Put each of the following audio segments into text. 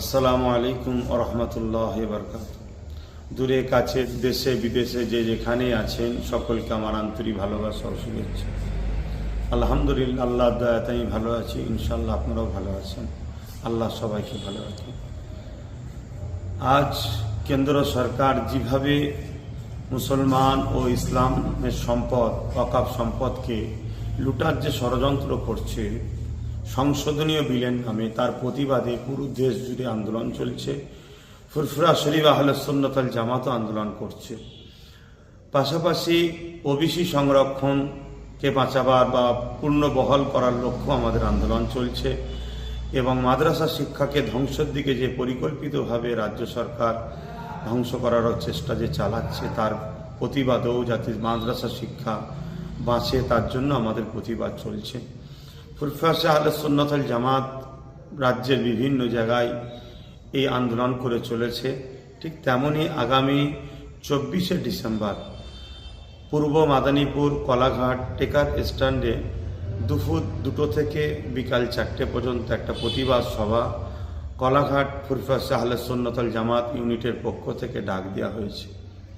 আসসালামু আলাইকুম রহমতুল্লাহ বরকাত দূরে, কাছে, দেশে, বিদেশে যে যেখানে আছেন, সকলকে আমার আন্তরিক ভালোবাসা ও শুভেচ্ছা। আলহামদুলিল্লাহ, আল্লাহ দয়াতে আমি ভালো আছি ইনশাল্লাহ আপনারাও ভালো আছেন। আল্লাহ সবাইকে ভালো রাখেন আজ কেন্দ্র সরকার যেভাবে মুসলমান ও ইসলামের সম্পদ, অকাপ সম্পদকে লুটার যে ষড়যন্ত্র করছে সংশোধনীয় বিলের নামে তার প্রতিবাদে পুরো দেশ জুড়ে আন্দোলন চলছে। ফুরফুরা শরীফ আহলে সুন্নতাল জামাতও আন্দোলন করছে। পাশাপাশি ওবিসি সংরক্ষণকে বাঁচাবার বা পূর্ণ বহাল করার লক্ষ্য আমাদের আন্দোলন চলছে এবং মাদ্রাসা শিক্ষাকে ধ্বংসের দিকে যে পরিকল্পিতভাবে রাজ্য সরকার ধ্বংস করার চেষ্টা যে চালাচ্ছে, তার প্রতিবাদেও যাতে মাদ্রাসা শিক্ষা বাঁচে, তার জন্য আমাদের প্রতিবাদ চলছে। ফুরফাসে আল সুন্নতল জামাত রাজ্যের বিভিন্ন জায়গায় এই আন্দোলন করে চলেছে। ঠিক তেমনই আগামী চব্বিশে ডিসেম্বর পূর্ব মাদানীপুর কলাঘাট, টেকার স্ট্যান্ডে দুপুর দুটো থেকে বিকাল চারটে পর্যন্ত একটা প্রতিবাদ সভা কলাঘাট ফুরফাস আহলে সন্ন্যতল জামাত ইউনিটের পক্ষ থেকে ডাক দেওয়া হয়েছে।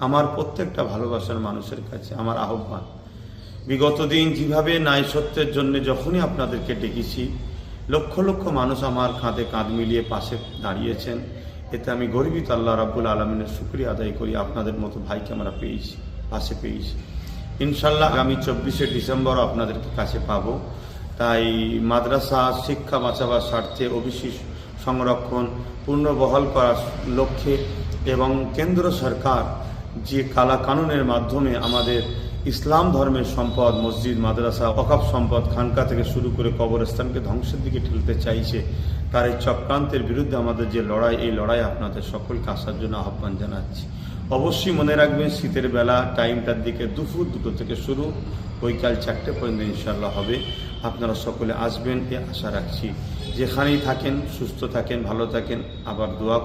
আমার প্রত্যেকটা ভালোবাসার মানুষের কাছে, আমার আহ্বান। বিগত দিন যেভাবে ন্যায় সত্যের জন্য যখনই আপনাদেরকে ডেকেছি, লক্ষ লক্ষ মানুষ আমার কাঁধে কাঁধ মিলিয়ে পাশে দাঁড়িয়েছেন। এতে আমি গর্বিত, আল্লাহ রাব্বুল আলমিনের শুক্রিয়া আদায় করি, আপনাদের মতো ভাইকে আমরা পেয়েছি, পাশে পেয়েছি। ইনশাল্লাহ আগামী চব্বিশে ডিসেম্বর আপনাদেরকে কাছে পাবো। তাই মাদ্রাসা, শিক্ষা বাঁচাবার স্বার্থে ওবিসি সংরক্ষণ পূর্ণ বহাল করার লক্ষ্যে এবং কেন্দ্র সরকার যে কালা কানুনের মাধ্যমে আমাদের ইসলাম ধর্মের সম্পদ, মসজিদ, মাদ্রাসা অকাপ সম্পদ, খানকা থেকে শুরু করে কবরস্থানকে ধ্বংসের দিকে ঠেলতে চাইছে, তার এই চক্রান্তের বিরুদ্ধে আমাদের যে লড়াই, এই লড়াই আপনাদের সকলকে আসার জন্য আহ্বান জানাচ্ছি। অবশ্যই মনে রাখবেন, শীতের বেলা টাইমটার দিকে দুপুর দুটো থেকে শুরু, বৈকাল চারটে পর্যন্ত ইনশাল্লাহ হবে। আপনারা সকলে আসবেন, এ আশা রাখছি। যেখানেই থাকেন, সুস্থ থাকেন, ভালো থাকেন, আবার দোয়া